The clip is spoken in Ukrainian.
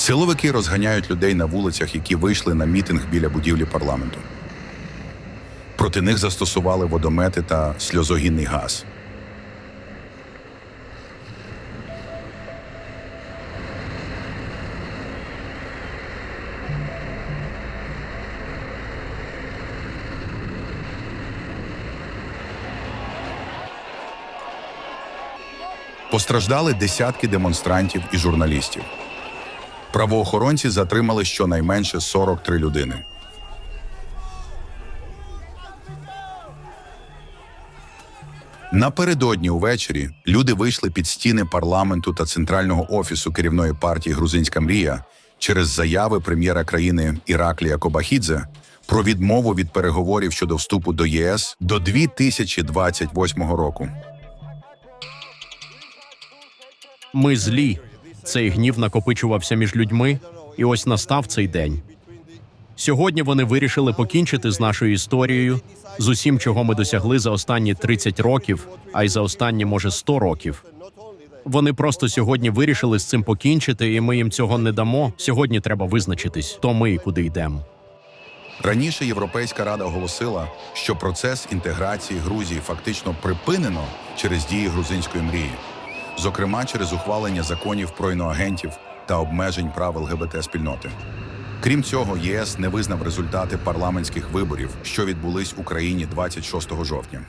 Силовики розганяють людей на вулицях, які вийшли на мітинг біля будівлі парламенту. Проти них застосували водомети та сльозогінний газ. Постраждали десятки демонстрантів і журналістів. Правоохоронці затримали щонайменше 43 людини. Напередодні увечері люди вийшли під стіни парламенту та центрального офісу керівної партії Грузинська мрія через заяви прем'єра країни Іраклія Кобахідзе про відмову від переговорів щодо вступу до ЄС до 2028 року. Ми злі. Цей гнів накопичувався між людьми, і ось настав цей день. Сьогодні вони вирішили покінчити з нашою історією, з усім, чого ми досягли за останні 30 років, а й за останні, може, 100 років. Вони просто сьогодні вирішили з цим покінчити, і ми їм цього не дамо. Сьогодні треба визначитись, то ми і куди йдемо. Раніше Європейська рада оголосила, що процес інтеграції Грузії фактично припинено через дії грузинської мрії, зокрема через ухвалення законів про іноагентів та обмежень прав ЛГБТ спільноти. Крім цього, ЄС не визнав результати парламентських виборів, що відбулись в Україні 26 жовтня.